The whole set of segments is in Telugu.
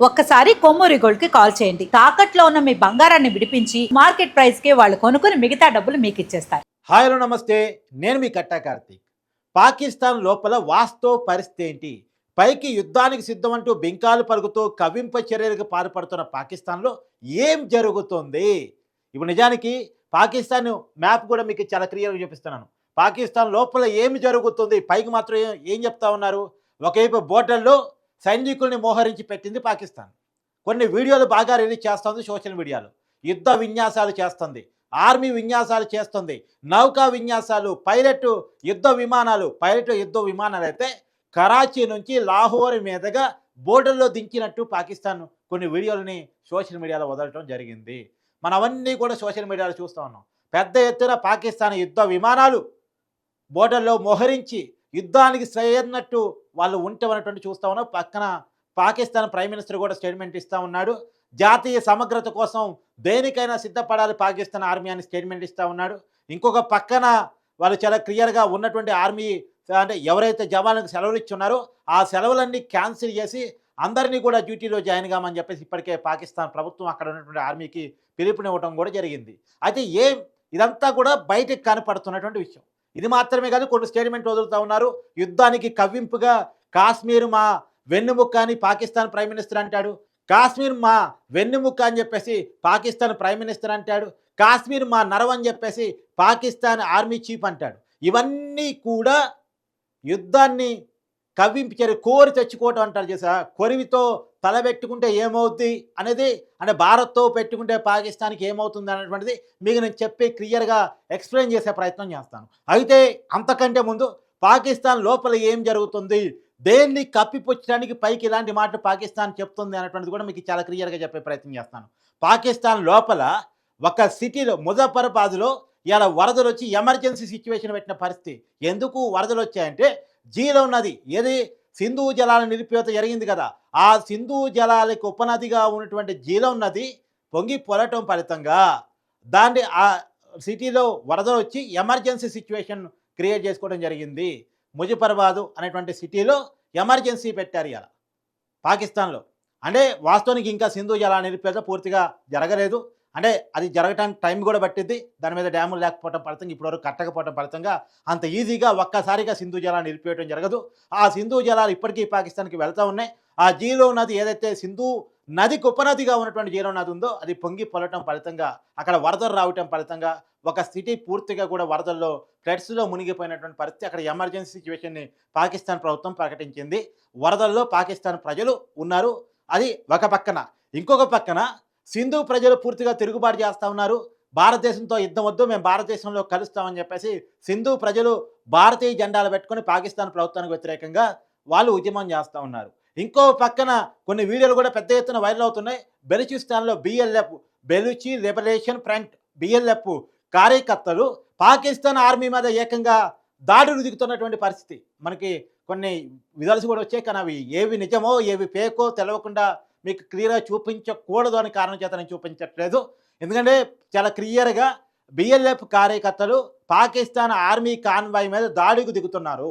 ఒక్కసారి కొమ్మూరి గోల్డ్కి కాల్ చేయండి. తాకట్లో ఉన్న మీ బంగారాన్ని విడిపించి మార్కెట్ ప్రైస్కి వాళ్ళు కొనుక్కుని మిగతా డబ్బులు మీకు ఇచ్చేస్తారు. హాయ్ హలో నమస్తే. నేను మీ కట్టా కార్తీక్. పాకిస్తాన్ లోపల వాస్తవ పరిస్థితి ఏంటి? పైకి యుద్ధానికి సిద్ధమంటూ బింకాలు పలుకుతూ కవింప చర్యలకు పాల్పడుతున్న పాకిస్తాన్లో ఏం జరుగుతుంది? ఇప్పుడు నిజానికి పాకిస్తాన్ మ్యాప్ కూడా మీకు చాలా క్లియర్గా చూపిస్తున్నాను. పాకిస్తాన్ లోపల ఏమి జరుగుతుంది? పైకి మాత్రం ఏం- ఏం చెప్తా ఉన్నారు? ఒకవైపు బోర్డర్లో సైనికుల్ని మోహరించి పెట్టింది పాకిస్తాన్. కొన్ని వీడియోలు బాగా రిలీజ్ చేస్తుంది సోషల్ మీడియాలో. యుద్ధ విన్యాసాలు చేస్తుంది ఆర్మీ విన్యాసాలు చేస్తుంది నౌకా విన్యాసాలు పైలట్ యుద్ధ విమానాలు పైలట్ యుద్ధ విమానాలు అయితే కరాచీ నుంచి లాహోర్ మీదుగా బోర్డర్లో దించినట్టు పాకిస్తాన్ కొన్ని వీడియోలని సోషల్ మీడియాలో వదలటం జరిగింది. మనం అవన్నీ కూడా సోషల్ మీడియాలో చూస్తూ ఉన్నాం. పెద్ద ఎత్తున పాకిస్తాన్ యుద్ధ విమానాలు బోర్డర్లో మోహరించి యుద్ధానికి సరైనట్టు వాళ్ళు ఉంటామన్నటువంటి చూస్తా ఉన్నాం. పక్కన పాకిస్తాన్ ప్రైమ్ మినిస్టర్ కూడా స్టేట్మెంట్ ఇస్తూ ఉన్నాడు. జాతీయ సమగ్రత కోసం దేనికైనా సిద్ధపడాలి పాకిస్తాన్ ఆర్మీ అని స్టేట్మెంట్ ఇస్తూ ఉన్నాడు. ఇంకొక పక్కన వాళ్ళు చాలా క్లియర్గా ఉన్నటువంటి ఆర్మీ అంటే ఎవరైతే జవాన్లకు సెలవులు ఇచ్చున్నారో ఆ సెలవులన్నీ క్యాన్సిల్ చేసి అందరినీ కూడా డ్యూటీలో జాయిన్ కామని చెప్పేసి ఇప్పటికే పాకిస్తాన్ ప్రభుత్వం అక్కడ ఉన్నటువంటి ఆర్మీకి పిలుపునివ్వడం కూడా జరిగింది. అయితే ఏం ఇదంతా కూడా బయటకు కనపడుతున్నటువంటి విషయం. ఇది మాత్రమే కాదు కొన్ని స్టేట్మెంట్ వదులుతూ ఉన్నారు. యుద్ధానికి కవ్వింపుగా కాశ్మీర్ మా వెన్నుముక్క అని పాకిస్తాన్ ప్రైమ్ మినిస్టర్ అంటాడు. కాశ్మీర్ మా వెన్నుముక్క అని చెప్పేసి పాకిస్తాన్ ప్రైమ్ మినిస్టర్ అంటాడు. కాశ్మీర్ మా నరవ్ అని చెప్పేసి పాకిస్తాన్ ఆర్మీ చీఫ్ అంటాడు. ఇవన్నీ కూడా యుద్ధాన్ని కవ్వించారు కోరి తెచ్చుకోవటం అంటారు చేసా కొరివితో తలబెట్టుకుంటే ఏమవుద్ది అనేది అంటే భారత్తో పెట్టుకుంటే పాకిస్తాన్కి ఏమవుతుంది అనేటువంటిది మీకు నేను చెప్పి క్లియర్గా ఎక్స్ప్లెయిన్ చేసే ప్రయత్నం చేస్తాను. అయితే అంతకంటే ముందు పాకిస్తాన్ లోపల ఏం జరుగుతుంది? దేన్ని కప్పిపుచ్చడానికి పైకి ఇలాంటి మాటలు పాకిస్తాన్ చెప్తుంది అనేటువంటిది కూడా మీకు చాలా క్లియర్గా చెప్పే ప్రయత్నం చేస్తాను. పాకిస్తాన్ లోపల ఒక సిటీలో ముజఫరాబాద్లో ఇలా వరదలు వచ్చి ఎమర్జెన్సీ సిచ్యువేషన్ పెట్టిన పరిస్థితి. ఎందుకు వరదలు వచ్చాయంటే జీలో నది ఏది? సింధు జలాల నిలిపివేత జరిగింది కదా. ఆ సింధు జలాలకు ఉపనదిగా ఉన్నటువంటి జీలం నది పొంగి పొరటం ఫలితంగా దాన్ని ఆ సిటీలో వరదలు వచ్చి ఎమర్జెన్సీ సిచ్యువేషన్ క్రియేట్ చేసుకోవడం జరిగింది. ముజఫర్బాదు అనేటువంటి సిటీలో ఎమర్జెన్సీ పెట్టారు ఇలా పాకిస్తాన్లో. అంటే వాస్తవానికి ఇంకా సింధు జలాల నిలిపేత పూర్తిగా జరగలేదు. అంటే అది జరగడానికి టైం కూడా పట్టింది దాని మీద డ్యాములు లేకపోవడం ఫలితంగా ఇప్పటివరకు కట్టకపోవడం ఫలితంగా అంత ఈజీగా ఒక్కసారిగా సింధు జలాన్ని నిలిపేయడం జరగదు. ఆ సింధు జలాలు ఇప్పటికీ పాకిస్తాన్కి వెళ్తూ ఉన్నాయి. ఆ జీలో నది ఏదైతే సింధు నదికి ఉపనదిగా ఉన్నటువంటి జీలో నది ఉందో అది పొంగి పొలటం ఫలితంగా అక్కడ వరదలు రావటం ఫలితంగా ఒక సిటీ పూర్తిగా కూడా వరదల్లో ఫ్లడ్స్లో మునిగిపోయినటువంటి పరిస్థితి అక్కడ ఎమర్జెన్సీ సిచ్యువేషన్ని పాకిస్తాన్ ప్రభుత్వం ప్రకటించింది. వరదల్లో పాకిస్తాన్ ప్రజలు ఉన్నారు. అది ఒక పక్కన. ఇంకొక పక్కన సింధు ప్రజలు పూర్తిగా తిరుగుబాటు చేస్తూ ఉన్నారు. భారతదేశంతో యుద్ధం వద్దు మేము భారతదేశంలో కలుస్తామని చెప్పేసి సింధు ప్రజలు భారతీయ జెండాలు పెట్టుకొని పాకిస్తాన్ ప్రభుత్వానికి వ్యతిరేకంగా వాళ్ళు ఉద్యమం చేస్తూ ఉన్నారు. ఇంకో పక్కన కొన్ని వీడియోలు కూడా పెద్ద ఎత్తున వైరల్ అవుతున్నాయి. బెలుచిస్తాన్లో BLF Baluchi liberation front BLF కార్యకర్తలు పాకిస్తాన్ ఆర్మీ మీద ఏకంగా దాడులు దిగుతున్నటువంటి పరిస్థితి. మనకి కొన్ని విధాలు కూడా వచ్చాయి. కానీ అవి ఏవి నిజమో ఏవి ఫేకో తెలవకుండా మీకు క్లియర్గా చూపించకూడదు అని కారణం చేత నేను చూపించట్లేదు. ఎందుకంటే చాలా క్లియర్గా బిఎల్ఎఫ్ కార్యకర్తలు పాకిస్తాన్ ఆర్మీ కాన్వాయ్ మీద దాడికి దిగుతున్నారు.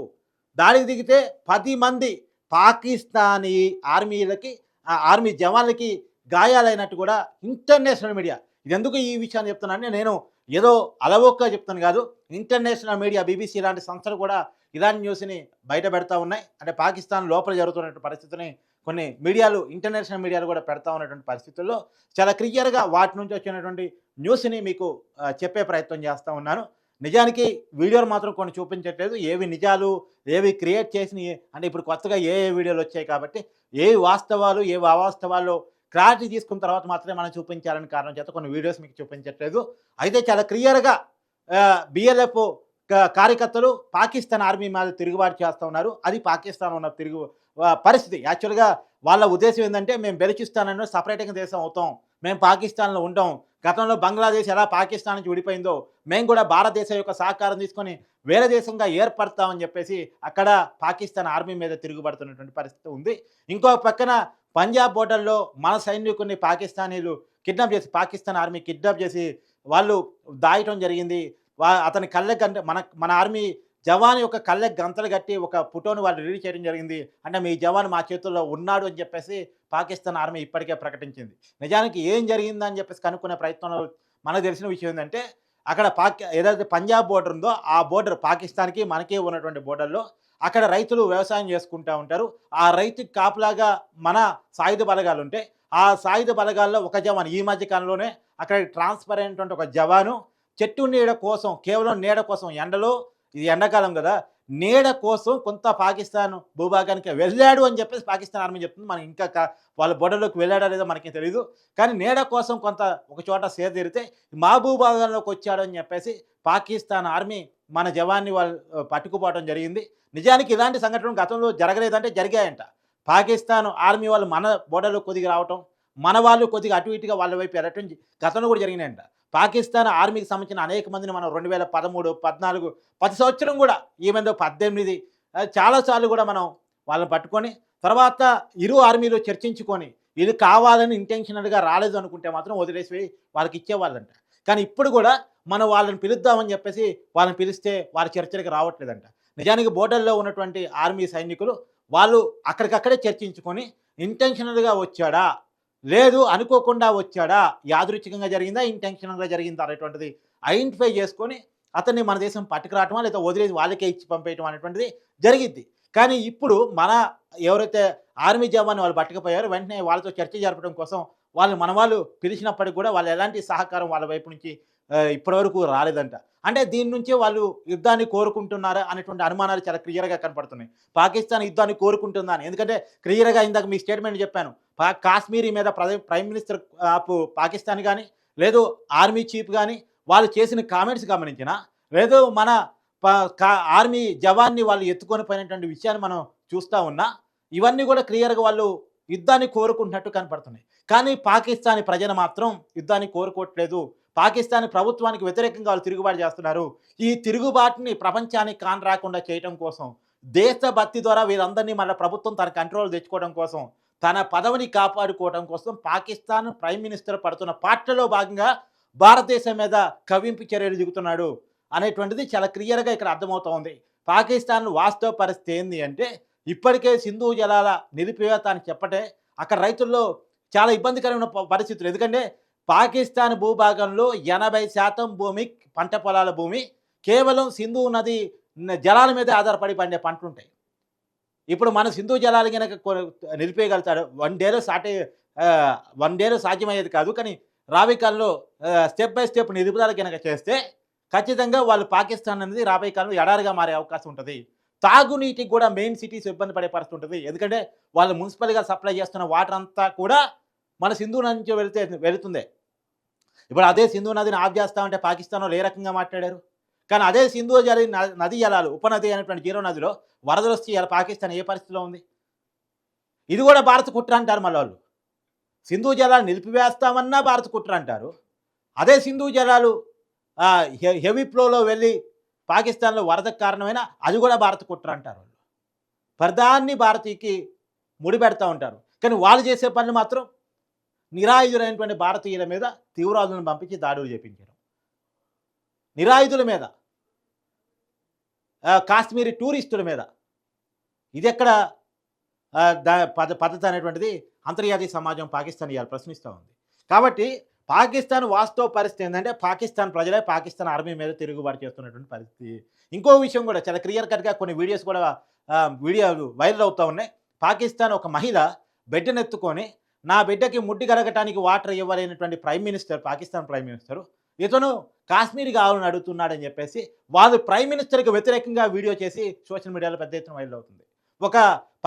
దాడికి దిగితే పది మంది పాకిస్తానీ ఆర్మీలకి ఆ ఆర్మీ జవాన్లకి గాయాలైనట్టు కూడా ఇంటర్నేషనల్ మీడియా. ఇది ఎందుకు ఈ విషయాన్ని చెప్తున్నానంటే నేను ఏదో అలవోక్గా చెప్తాను కాదు. ఇంటర్నేషనల్ మీడియా బీబీసీ లాంటి సంస్థలు కూడా ఇలాంటి న్యూస్ని బయట పెడతా ఉన్నాయి. అంటే పాకిస్తాన్ లోపల జరుగుతున్న పరిస్థితిని కొన్ని మీడియాలు ఇంటర్నేషనల్ మీడియాలు కూడా పెడతా ఉన్నటువంటి పరిస్థితుల్లో చాలా క్లియర్గా వాటి నుంచి వచ్చినటువంటి న్యూస్ని మీకు చెప్పే ప్రయత్నం చేస్తూ ఉన్నాను. నిజానికి వీడియోలు మాత్రం కొన్ని చూపించట్లేదు. ఏవి నిజాలు ఏవి క్రియేట్ చేసినవి అంటే ఇప్పుడు కొత్తగా ఏ ఏ వీడియోలు వచ్చాయి కాబట్టి ఏవి వాస్తవాలు ఏవి అవాస్తవాలు క్లారిటీ తీసుకున్న తర్వాత మాత్రమే మనం చూపించాలని కారణం చేత కొన్ని వీడియోస్ మీకు చూపించట్లేదు. అయితే చాలా క్లియర్గా బిఎల్ఎఫ్ కార్యకర్తలు పాకిస్తాన్ ఆర్మీ మీద తిరుగుబాటు చేస్తూ ఉన్నారు. అది పాకిస్తాన్ ఉన్న తిరుగు పరిస్థితి. యాక్చువల్గా వాళ్ళ ఉద్దేశం ఏంటంటే మేము బెలూచిస్తాన్ సపరేట్గా దేశం అవుతాం. మేము పాకిస్తాన్లో ఉంటాం గతంలో బంగ్లాదేశ్ ఎలా పాకిస్తాన్ నుంచి విడిపోయిందో మేము కూడా భారతదేశం యొక్క సహకారం తీసుకొని వేరే దేశంగా ఏర్పడతామని చెప్పేసి అక్కడ పాకిస్తాన్ ఆర్మీ మీద తిరుగుబడుతున్నటువంటి పరిస్థితి ఉంది. ఇంకో పక్కన పంజాబ్ బోర్డర్లో మన సైనికుల్ని పాకిస్తానీలు కిడ్నాప్ చేసి పాకిస్తాన్ ఆర్మీ కిడ్నాప్ చేసి వాళ్ళు దాయటం జరిగింది. వా అతని కళ్ళకంటే మన మన ఆర్మీ జవాన్ యొక్క కళ్ళకి గంతలు కట్టి ఒక ఫోటోను వాళ్ళు రిలీజ్ చేయడం జరిగింది. అంటే మీ జవాన్ మా చేతుల్లో ఉన్నాడు అని చెప్పేసి పాకిస్తాన్ ఆర్మీ ఇప్పటికే ప్రకటించింది. నిజానికి ఏం జరిగిందని చెప్పేసి కనుక్కునే ప్రయత్నంలో మనకు తెలిసిన విషయం ఏంటంటే అక్కడ పాక్ ఏదైతే పంజాబ్ బోర్డర్ ఉందో ఆ బోర్డర్ పాకిస్తాన్కి మనకే ఉన్నటువంటి బోర్డర్లో అక్కడ రైతులు వ్యవసాయం చేసుకుంటూ ఉంటారు. ఆ రైతుకి కాపులాగా మన సాయుధ బలగాలు ఉంటే ఆ సాయుధ బలగాల్లో ఒక జవాన్ ఈ మధ్య కాలంలోనే అక్కడ ట్రాన్స్ఫర్ అయినటువంటి ఒక జవాను చెట్టు నీడ కోసం కేవలం నీడ కోసం ఎండలో ఇది ఎండాకాలం కదా. నీడ కోసం కొంత పాకిస్తాన్ భూభాగానికి వెళ్ళాడు అని చెప్పేసి పాకిస్తాన్ ఆర్మీ చెప్తుంది. మనకి ఇంకా వాళ్ళ బోర్డర్లోకి వెళ్ళాడా లేదో మనకి తెలియదు కానీ నీడ కోసం కొంత ఒక చోట సేదీరితే మా భూభాగంలోకి వచ్చాడు అని చెప్పేసి పాకిస్తాన్ ఆర్మీ మన జవాన్ని వాళ్ళు పట్టుకుపోవడం జరిగింది. నిజానికి ఇలాంటి సంఘటనలు గతంలో జరగలేదంటే జరిగాయంట. పాకిస్తాన్ ఆర్మీ వాళ్ళు మన బోర్డర్లో కొద్దిగా రావటం మన వాళ్ళు కొద్దిగా అటు ఇటుగా వాళ్ళ వైపు వెళ్ళటం గతంలో కూడా జరిగినాయంట. పాకిస్తాన్ ఆర్మీకి సంబంధించిన అనేక మందిని మనం రెండు వేల పదమూడు పద్నాలుగు ప్రతి సంవత్సరం కూడా ఈమె పద్దెనిమిది చాలాసార్లు కూడా మనం వాళ్ళని పట్టుకొని తర్వాత ఇరు ఆర్మీలు చర్చించుకొని ఇది కావాలని ఇంటెన్షనల్గా రాలేదు అనుకుంటే మాత్రం వదిలేసి వాళ్ళకి ఇచ్చేవాళ్ళంట. కానీ ఇప్పుడు కూడా మనం వాళ్ళని పిలుద్దామని చెప్పేసి వాళ్ళని పిలిస్తే వారి చర్చలకు రావట్లేదంట. నిజానికి బోర్డర్లో ఉన్నటువంటి ఆర్మీ సైనికులు వాళ్ళు అక్కడికక్కడే చర్చించుకొని ఇంటెన్షనల్గా వచ్చాడా? లేదు అనుకోకుండా వచ్చాడా? యాదృచ్ఛికంగా జరిగిందా? ఇంటెన్షనల్గా జరిగిందా? అనేటువంటిది ఐడెంటిఫై చేసుకొని అతన్ని మన దేశం పట్టుకురావటమా లేదా వదిలేసి వాళ్ళకే ఇచ్చి పంపేయటం అనేటువంటిది జరిగిద్ది. కానీ ఇప్పుడు మన ఎవరైతే ఆర్మీ జవాన్ వాళ్ళు పట్టుకుపోయారో వెంటనే వాళ్ళతో చర్చ జరపడం కోసం వాళ్ళు మన వాళ్ళు పిలిచినప్పటికి కూడా వాళ్ళు ఎలాంటి సహకారం వాళ్ళ వైపు నుంచి ఇప్పటివరకు రాలేదంట. అంటే దీని నుంచి వాళ్ళు యుద్ధాన్ని కోరుకుంటున్నారా? అనేటువంటి అనుమానాలు చాలా క్లియర్గా కనపడుతున్నాయి. పాకిస్తాన్ యుద్ధాన్ని కోరుకుంటుందా అని. ఎందుకంటే క్లియర్గా ఇందాక మీ స్టేట్మెంట్ చెప్పాను. పా కాశ్మీరీ మీద ప్రైమ్ మినిస్టర్ పాకిస్తాన్ కానీ లేదు ఆర్మీ చీఫ్ కానీ వాళ్ళు చేసిన కామెంట్స్ గమనించిన లేదు మన ప- కా- ఆర్మీ జవాన్ని వాళ్ళు ఎత్తుకొని పోయినటువంటి విషయాన్ని మనం చూస్తూ ఉన్నా ఇవన్నీ కూడా క్లియర్గా వాళ్ళు యుద్ధాన్ని కోరుకుంటున్నట్టు కనపడుతున్నాయి. కానీ పాకిస్తానీ ప్రజలు మాత్రం యుద్ధాన్ని కోరుకోవట్లేదు. పాకిస్తానీ ప్రభుత్వానికి వ్యతిరేకంగా వాళ్ళు తిరుగుబాటు చేస్తున్నారు. ఈ తిరుగుబాటుని ప్రపంచానికి కాన్ రాకుండా చేయడం కోసం దేశభక్తి ద్వారా వీరందరినీ మన ప్రభుత్వం తన కంట్రోల్ తెచ్చుకోవడం కోసం తన పదవిని కాపాడుకోవడం కోసం పాకిస్తాన్ ప్రైమ్ మినిస్టర్ పడుతున్న పాటలో భాగంగా భారతదేశం మీద కవింపు చర్యలు దిగుతున్నాడు అనేటువంటిది చాలా క్లియర్గా ఇక్కడ అర్థమవుతోంది. పాకిస్తాన్ వాస్తవ పరిస్థితి ఏంది అంటే ఇప్పటికే సింధు జలాల నిలిపివేత అని చెప్పటే అక్కడ రైతుల్లో చాలా ఇబ్బందికరమైన పరిస్థితులు. ఎందుకంటే పాకిస్తాన్ భూభాగంలో ఎనభై శాతం భూమి పంట పొలాల భూమి. కేవలం సింధు నది జలాల మీద ఆధారపడి పండే పంటలుంటాయి. ఇప్పుడు మన సింధు జలాలు కనుక నిలిపేయగలుగుతాడు వన్ డేలో సాటే వన్ డేలో సాధ్యమయ్యేది కాదు. కానీ రాబోయే కాలంలో స్టెప్ బై స్టెప్ నిలుపుదల కనుక చేస్తే ఖచ్చితంగా వాళ్ళు పాకిస్తాన్ అనేది రాబోయే కాలంలో ఎడారిగా మారే అవకాశం ఉంటుంది. తాగునీటికి కూడా మెయిన్ సిటీస్ ఇబ్బంది పడే పరిస్థితి ఉంటుంది. ఎందుకంటే వాళ్ళు మున్సిపల్గా సప్లై చేస్తున్న వాటర్ అంతా కూడా మన సింధు నది నుంచి వెళితే వెళుతుంది. ఇప్పుడు అదే సింధు నదిని ఆఫ్ చేస్తామంటే పాకిస్తాన్ ఏ రకంగా మాట్లాడారు? కానీ అదే సింధు జలి న- నది జలాలు ఉపనది అనేటువంటి జీరో నదిలో వరదలు వస్తే ఇలా పాకిస్తాన్ ఏ పరిస్థితిలో ఉంది? ఇది కూడా భారత కుట్ర అంటారు మళ్ళీ వాళ్ళు. సింధు జలాలు నిలిపివేస్తామన్నా భారత కుట్ర అంటారు. అదే సింధు జలాలు హెవీ ఫ్లోలో వెళ్ళి పాకిస్తాన్లో వరదకు కారణమైన అది కూడా భారత కుట్ర అంటారు వాళ్ళు. ప్రధాన్ని భారతీయకి ముడిపెడతా ఉంటారు. కానీ వాళ్ళు చేసే పనులు మాత్రం నిరాయుధులైనటువంటి భారతీయుల మీద తీవ్రవాదులను పంపించి దాడులు చేపించడం. నిరాయుధుల మీద కాశ్మీరీ టూరిస్టుల మీద. ఇది ఎక్కడ పద పద్ధతి అనేటువంటిది అంతర్జాతీయ సమాజం పాకిస్తాన్ ఇవాళ ప్రశ్నిస్తూ ఉంది. కాబట్టి పాకిస్తాన్ వాస్తవ పరిస్థితి ఏంటంటే పాకిస్తాన్ ప్రజలే పాకిస్తాన్ ఆర్మీ మీద తిరుగుబాటు చేస్తున్నటువంటి పరిస్థితి. ఇంకో విషయం కూడా చాలా క్లియర్ కట్గా కొన్ని వీడియోస్ కూడా వీడియోలు వైరల్ అవుతూ ఉన్నాయి. పాకిస్తాన్ ఒక మహిళ బిడ్డనెత్తుకొని నా బిడ్డకి ముడ్డి కరగటానికి water ఇవ్వలేనటువంటి prime minister Pakistan prime minister ఇతను కాశ్మీర్ కావాలని అడుగుతున్నాడని చెప్పేసి వాళ్ళు ప్రైమ్ మినిస్టర్కి వ్యతిరేకంగా వీడియో చేసి సోషల్ మీడియాలో పెద్ద ఎత్తున వైరల్ అవుతుంది. ఒక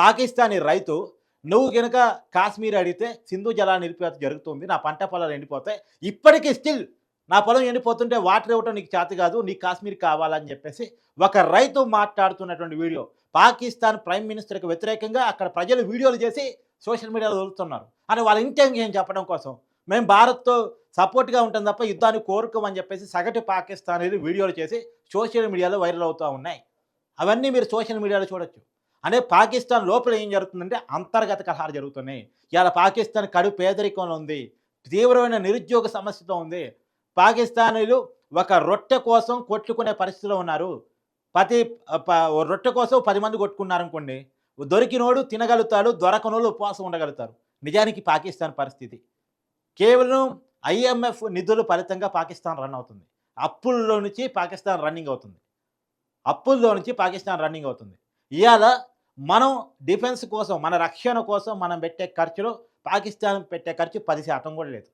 పాకిస్తానీ రైతు నువ్వు కనుక కాశ్మీర్ అడిగితే సింధు జలాన్ని నిలిపివేత జరుగుతుంది నా పంట పొలాలు ఎండిపోతాయి ఇప్పటికీ స్టిల్ నా పొలం ఎండిపోతుంటే వాటర్ ఇవ్వటం నీకు చేతి కాదు నీకు కాశ్మీర్ కావాలని చెప్పేసి ఒక రైతు మాట్లాడుతున్నటువంటి వీడియో. పాకిస్తాన్ ప్రైమ్ మినిస్టర్కి వ్యతిరేకంగా అక్కడ ప్రజలు వీడియోలు చేసి సోషల్ మీడియాలో వదులుతున్నారు అని వాళ్ళ ఇంటెన్షన్ చెప్పడం కోసం మేము భారత్తో సపోర్ట్గా ఉంటుంది తప్ప యుద్ధాన్ని కోరుకోమని చెప్పేసి సగటు పాకిస్తాన్ వీడియోలు చేసి సోషల్ మీడియాలో వైరల్ అవుతూ ఉన్నాయి. అవన్నీ మీరు సోషల్ మీడియాలో చూడొచ్చు. అనే పాకిస్తాన్ లోపల ఏం జరుగుతుందంటే అంతర్గత కలహాలు జరుగుతున్నాయి. ఇవాళ పాకిస్తాన్ కడు పేదరికంలో ఉంది. తీవ్రమైన నిరుద్యోగ సమస్యతో ఉంది. పాకిస్తానీలు ఒక రొట్టె కోసం కొట్టుకునే పరిస్థితిలో ఉన్నారు. ప్రతి ప- ఓ రొట్టె కోసం పది మంది కొట్టుకున్నారనుకోండి దొరికినోడు తినగలుగుతాడు దొరకనోళ్ళు ఉపవాసం ఉండగలుగుతారు. నిజానికి పాకిస్తాన్ పరిస్థితి. కేవలం ఐఎంఎఫ్ నిధుల ఫలితంగా పాకిస్తాన్ రన్ అవుతుంది. అప్పుల్లో నుంచి పాకిస్తాన్ రన్నింగ్ అవుతుంది. అప్పుల్లో నుంచి పాకిస్తాన్ రన్నింగ్ అవుతుంది. ఇవాళ మనం డిఫెన్స్ కోసం మన రక్షణ కోసం మనం పెట్టే ఖర్చులో పాకిస్తాన్ పెట్టే ఖర్చు పది శాతం కూడా లేదు.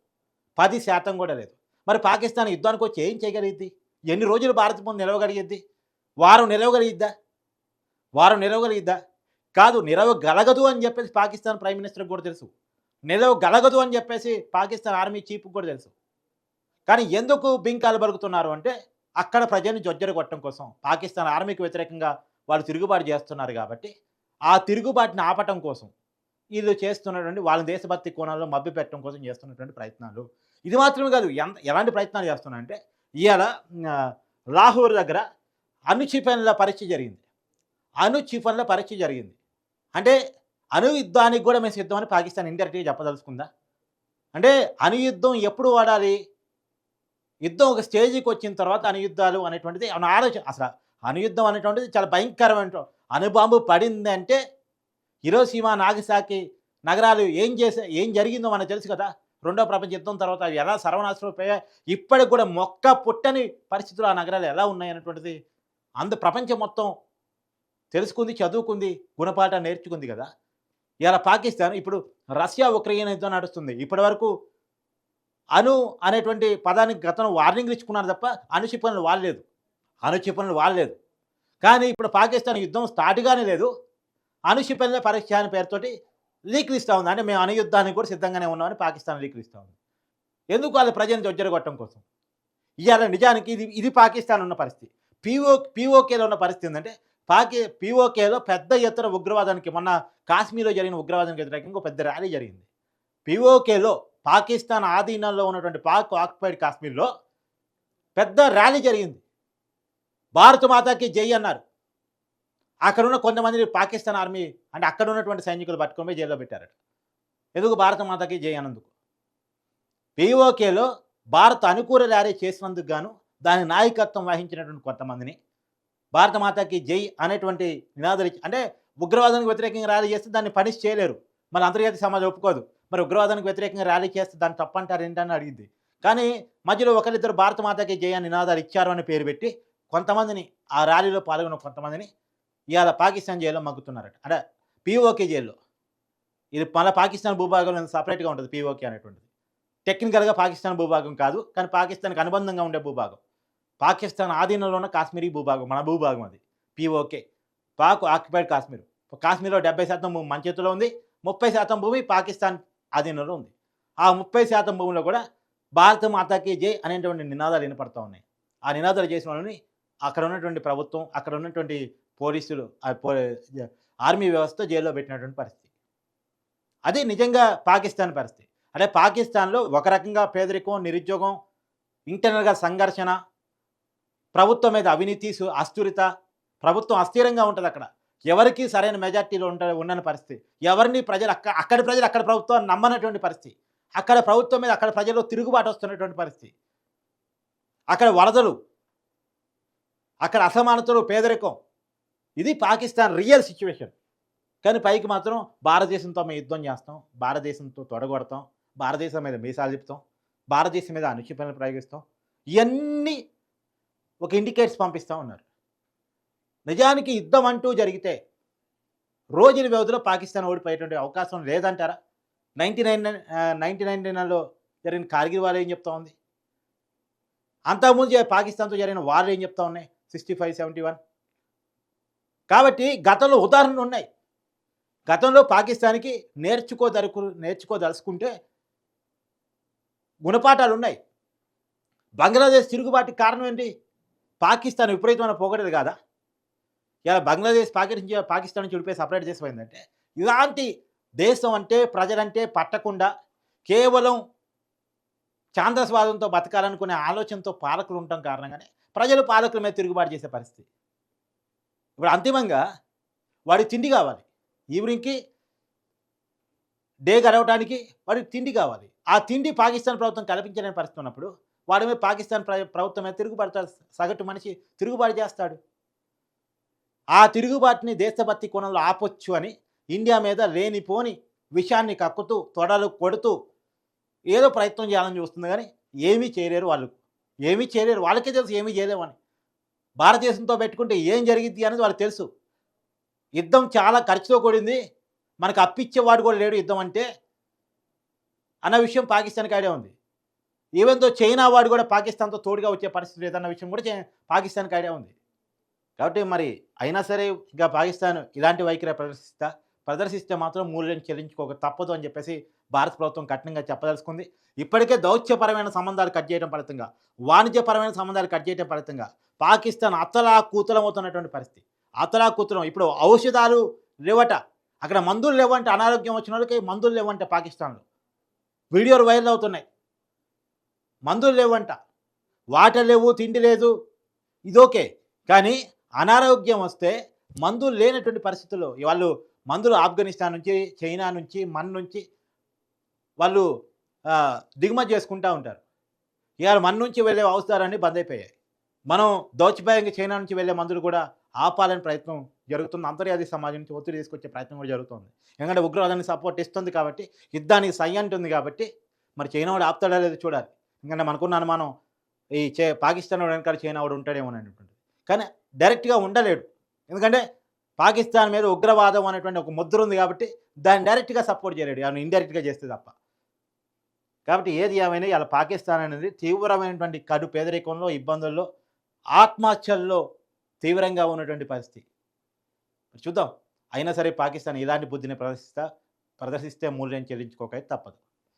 పది శాతం కూడా లేదు. మరి పాకిస్తాన్ యుద్ధానికి వచ్చి ఏం చేయగలిగిద్ది? ఎన్ని రోజులు భారత్ ముందు నిలవగలిగిద్ది? వారం నిలవగలిగిద్దా? వారం నిలవగలిగిద్దా? కాదు నిలవగలగదు అని చెప్పేసి పాకిస్తాన్ ప్రైమ్ మినిస్టర్కి కూడా తెలుసు. నిలవగలగదు అని చెప్పేసి పాకిస్తాన్ ఆర్మీ చీఫ్ కూడా తెలుసు. కానీ ఎందుకు బింకాలు బరుకుతున్నారు అంటే అక్కడ ప్రజల్ని జొజ్జర కొట్టడం కోసం పాకిస్తాన్ ఆర్మీకి వ్యతిరేకంగా వాళ్ళు తిరుగుబాటు చేస్తున్నారు కాబట్టి ఆ తిరుగుబాటుని ఆపటం కోసం వీళ్ళు చేస్తున్నటువంటి వాళ్ళ దేశభక్తి కోణాల్లో మభ్య పెట్టడం కోసం చేస్తున్నటువంటి ప్రయత్నాలు. ఇది మాత్రమే కాదు ఎంత ఎలాంటి ప్రయత్నాలు చేస్తున్నారంటే ఇవాళ లాహోర్ దగ్గర అణు పరీక్ష జరిగింది. అణు పరీక్ష జరిగింది. అంటే అణుయుద్ధానికి కూడా మేము సిద్ధమని పాకిస్తాన్ ఇండైరెక్ట్గా చెప్పదలుచుకుందా? అంటే అణుయుద్ధం ఎప్పుడు వాడాలి? యుద్ధం ఒక స్టేజ్కి వచ్చిన తర్వాత అణుయుద్ధాలు అనేటువంటిది ఆలోచన? అసలు అణుయుద్ధం అనేటువంటిది చాలా భయంకరమైన అణుబాంబు పడింది అంటే హిరోసీమా నాగసాకి నగరాలు ఏం చేసే ఏం జరిగిందో మనకు తెలుసు కదా. రెండో ప్రపంచ యుద్ధం తర్వాత అవి ఎలా సర్వనాశనమైపోయాయి ఇప్పటికి కూడా మొక్క పుట్టని పరిస్థితులు ఆ నగరాలు ఎలా ఉన్నాయి అనేటువంటిది అందు ప్రపంచం మొత్తం తెలుసుకుంది చదువుకుంది గుణపాఠం నేర్చుకుంది కదా. ఇలా పాకిస్తాన్ ఇప్పుడు రష్యా ఉక్రెయిన్ యుద్ధం నడుస్తుంది. ఇప్పటి వరకు అణు అనేటువంటి పదానికి గతంలో వార్నింగ్లు ఇచ్చుకున్నారు తప్ప అనుక్షిపణలు వాడలేదు. అనుక్షిపణలు వాడలేదు. కానీ ఇప్పుడు పాకిస్తాన్ యుద్ధం స్టార్ట్గానే లేదు. అణుక్షిపణుల పరీక్ష అనే పేరుతోటి లీక్లు ఇస్తూ ఉంది. అంటే మేము అనుయుద్ధానికి కూడా సిద్ధంగానే ఉన్నామని పాకిస్తాన్ లీక్లు ఇస్తూ ఉంది. ఎందుకు వాళ్ళ ప్రజలను జొజ్జరగొట్టడం కోసం? ఇవాళ నిజానికి ఇది ఇది పాకిస్తాన్ ఉన్న పరిస్థితి. పీఓ పీఓకేలో ఉన్న పరిస్థితి ఏంటంటే పాకి పీఓకేలో పెద్ద ఎత్తున ఉగ్రవాదానికి మొన్న కాశ్మీర్లో జరిగిన ఉగ్రవాదానికి వ్యతిరేకంగా ఇంకో పెద్ద ర్యాలీ జరిగింది. పీఓకేలో పాకిస్తాన్ ఆధీనంలో ఉన్నటువంటి పాక్ ఆక్యుపైడ్ కాశ్మీర్లో పెద్ద ర్యాలీ జరిగింది. భారత మాతాకి జై అన్నారు. అక్కడ ఉన్న కొంతమంది పాకిస్తాన్ ఆర్మీ అంటే అక్కడ ఉన్నటువంటి సైనికులు పట్టుకొని పోయి జైల్లో పెట్టారట. ఎందుకు భారత మాతకి జై అన్నందుకు? పీఓకేలో భారత అనుకూల ర్యాలీ చేసినందుకు గాను దాని నాయకత్వం వహించినటువంటి కొంతమందిని భారత మాతకి జై అనేటువంటి నినాదాలు ఇచ్చి అంటే ఉగ్రవాదానికి వ్యతిరేకంగా ర్యాలీ చేస్తే దాన్ని పనిష్ చేయలేరు. మన అంతర్జాతీయ సమాజం ఒప్పుకోదు. మరి ఉగ్రవాదానికి వ్యతిరేకంగా ర్యాలీ చేస్తే దాన్ని తప్పంటారు ఏంటని అడిగింది. కానీ మధ్యలో ఒకరిద్దరు భారత మాతకి జయ అని నినాదాలు ఇచ్చారు అని పేరు పెట్టి కొంతమందిని ఆ ర్యాలీలో పాల్గొన్న కొంతమందిని ఇవాళ పాకిస్తాన్ జైల్లో మగ్గుతున్నారట. అంటే పీఓకే జైల్లో. ఇది మన పాకిస్తాన్ భూభాగంలో సపరేట్గా ఉంటుంది పీఓకే అనేటువంటిది. టెక్నికల్గా పాకిస్తాన్ భూభాగం కాదు కానీ పాకిస్తాన్కి అనుబంధంగా ఉండే భూభాగం. పాకిస్తాన్ ఆధీనంలో ఉన్న కాశ్మీరీ భూభాగం మన భూభాగం అది. POK Pak occupied Kashmir. కాశ్మీర్లో డెబ్బై శాతం భూమి మన చేతిలో ఉంది ముప్పై శాతం భూమి పాకిస్తాన్ ఆధీనంలో ఉంది. ఆ ముప్పై శాతం భూమిలో కూడా భారత మాతాకి జై అనేటువంటి నినాదాలు వినపడతా ఉన్నాయి. ఆ నినాదాలు చేసిన వాళ్ళని అక్కడ ఉన్నటువంటి ప్రభుత్వం అక్కడ ఉన్నటువంటి పోలీసులు ఆర్మీ వ్యవస్థ జైల్లో పెట్టినటువంటి పరిస్థితి. అది నిజంగా పాకిస్తాన్ పరిస్థితి. అంటే పాకిస్తాన్లో ఒక రకంగా పేదరికం నిరుద్యోగం ఇంటర్నల్గా సంఘర్షణ ప్రభుత్వం మీద అవినీతి అస్థిరత ప్రభుత్వం అస్థిరంగా ఉంటుంది అక్కడ. ఎవరికి సరైన మెజార్టీలో ఉండ ఉండని పరిస్థితి. ఎవరిని ప్రజలు అక్క అక్కడి ప్రజలు అక్కడ ప్రభుత్వాన్ని నమ్మనటువంటి పరిస్థితి. అక్కడ ప్రభుత్వం మీద అక్కడ ప్రజల్లో తిరుగుబాటు వస్తున్నటువంటి పరిస్థితి. అక్కడ వరదలు అక్కడ అసమానతలు పేదరికం. ఇది పాకిస్తాన్ రియల్ సిచ్యువేషన్. కానీ పైకి మాత్రం భారతదేశంతో మేము యుద్ధం చేస్తాం భారతదేశంతో తొడగొడతాం భారతదేశం మీద మీసాలు చెప్తాం భారతదేశం మీద అనుక్షిపణలు ప్రయోగిస్తాం. ఇవన్నీ ఒక ఇండికేట్స్ పంపిస్తూ ఉన్నారు. నిజానికి యుద్ధం అంటూ జరిగితే రోజుల వ్యవధిలో పాకిస్తాన్ ఓడిపోయేటువంటి అవకాశం లేదంటారా? నైంటీ నైన్ నైంటీ నైన్ నైన్లో జరిగిన కార్గిల్ వార్ ఏం చెప్తా ఉంది? అంతకుముందు పాకిస్తాన్తో జరిగిన వార్లు ఏం చెప్తా ఉన్నాయి? Sixty five seventy one. కాబట్టి గతంలో ఉదాహరణలు ఉన్నాయి. గతంలో పాకిస్తాన్కి నేర్చుకోదలుకు నేర్చుకోదలుచుకుంటే గుణపాఠాలు ఉన్నాయి. బంగ్లాదేశ్ తిరుగుబాటుకి కారణం ఏంటి? పాకిస్తాన్ విపరీతమైన పోగొడేది కాదా? ఇలా బంగ్లాదేశ్ పాకిస్తాన్ పాకిస్తాన్ నుంచి విడిపోయి సపరేట్ చేసిపోయిందంటే ఇలాంటి దేశం అంటే ప్రజలంటే పట్టకుండా కేవలం ఛాందస్వాదంతో బతకాలనుకునే ఆలోచనతో పాలకులు ఉండటం కారణంగానే ప్రజలు పాలకుల మీద తిరుగుబాటు చేసే పరిస్థితి. ఇప్పుడు అంతిమంగా వాడి తిండి కావాలి. ఈవినింగ్కి డే గడవడానికి వాడికి తిండి కావాలి. ఆ తిండి పాకిస్తాన్ ప్రభుత్వం కల్పించలేని పరిస్థితి ఉన్నప్పుడు వాడి మీద పాకిస్తాన్ ప్రభుత్వం మీద తిరుగుబడతాడు సగటు మనిషి తిరుగుబాటు చేస్తాడు. ఆ తిరుగుబాటుని దేశభక్తి కోణంలో ఆపొచ్చు అని ఇండియా మీద లేనిపోని విషయాన్ని కక్కుతూ తొడలు కొడుతూ ఏదో ప్రయత్నం చేయాలని చూస్తుంది కానీ ఏమీ చేయలేరు వాళ్ళు. ఏమీ చేయలేరు. వాళ్ళకే తెలుసు ఏమీ చేయలేమని భారతదేశంతో పెట్టుకుంటే ఏం జరిగిద్ది అనేది వాళ్ళకి తెలుసు. యుద్ధం చాలా ఖర్చుతో కూడింది. మనకు అప్పిచ్చేవాడు కూడా లేడు యుద్ధం అంటే. అన్న విషయం పాకిస్తాన్కి ఐడియా ఉంది. ఈవెన్తో చైనా వాడు కూడా పాకిస్తాన్తో తోడుగా వచ్చే పరిస్థితి లేదన్న విషయం కూడా పాకిస్తాన్కి ఐడియా ఉంది. కాబట్టి మరి అయినా సరే ఇంకా పాకిస్తాన్ ఇలాంటి వైఖరి ప్రదర్శిస్తా ప్రదర్శిస్తే మాత్రం మూల్యం చెల్లించుకోక తప్పదు అని చెప్పేసి భారత ప్రభుత్వం కఠినంగా చెప్పదలుచుకుంది. ఇప్పటికే దౌత్యపరమైన సంబంధాలు కట్ చేయడం ఫలితంగా వాణిజ్యపరమైన సంబంధాలు కట్ చేయడం ఫలితంగా పాకిస్తాన్ అతలా కూతలమవుతున్నటువంటి పరిస్థితి. అతలా కూతలం ఇప్పుడు ఔషధాలు లేవట అక్కడ మందులు లేవంటే అనారోగ్యం వచ్చిన వాళ్ళకి మందులు లేవంటే పాకిస్తాన్లో. వీడియోలు వైరల్ అవుతున్నాయి. మందులు లేవంట. వాటర్ లేవు తిండి లేదు. ఇదోకే కానీ అనారోగ్యం వస్తే మందులు లేనటువంటి పరిస్థితుల్లో వాళ్ళు మందులు ఆఫ్ఘనిస్తాన్ నుంచి చైనా నుంచి మన నుంచి వాళ్ళు దిగుమతి చేసుకుంటూ ఉంటారు. ఇవాళ మన నుంచి వెళ్ళే అవసరాలన్నీ బంద్ అయిపోయాయి. మనం దౌత్యపాయంగా చైనా నుంచి వెళ్ళే మందులు కూడా ఆపాలని ప్రయత్నం జరుగుతుంది. అంతర్జాతీయ సమాజం నుంచి ఒత్తిడి తీసుకొచ్చే ప్రయత్నం కూడా జరుగుతుంది. ఎందుకంటే ఉగ్రవాదాన్ని సపోర్ట్ ఇస్తుంది కాబట్టి యుద్ధానికి సై అంటుంది కాబట్టి మరి చైనా వాడు ఆపుతాడా లేదో చూడాలి. ఎందుకంటే మనకున్న అనుమానం ఈ చే పాకిస్తాన్ వెనకాల చైనా వాడు ఉంటాడేమో అనేటువంటిది కానీ డైరెక్ట్గా ఉండలేడు. ఎందుకంటే పాకిస్తాన్ మీద ఉగ్రవాదం అనేటువంటి ఒక ముద్ర ఉంది కాబట్టి దాన్ని డైరెక్ట్గా సపోర్ట్ చేయలేడు. ఆయన ఇండైరెక్ట్గా చేస్తే తప్ప. కాబట్టి ఏది ఏమైనా ఇలా పాకిస్తాన్ అనేది తీవ్రమైనటువంటి కడు పేదరికంలో ఇబ్బందుల్లో ఆత్మహత్యల్లో తీవ్రంగా ఉన్నటువంటి పరిస్థితి. చూద్దాం. అయినా సరే పాకిస్తాన్ ఇలాంటి బుద్ధిని ప్రదర్శిస్తా ప్రదర్శిస్తే మూల్యం చెల్లించుకోక తప్పదు.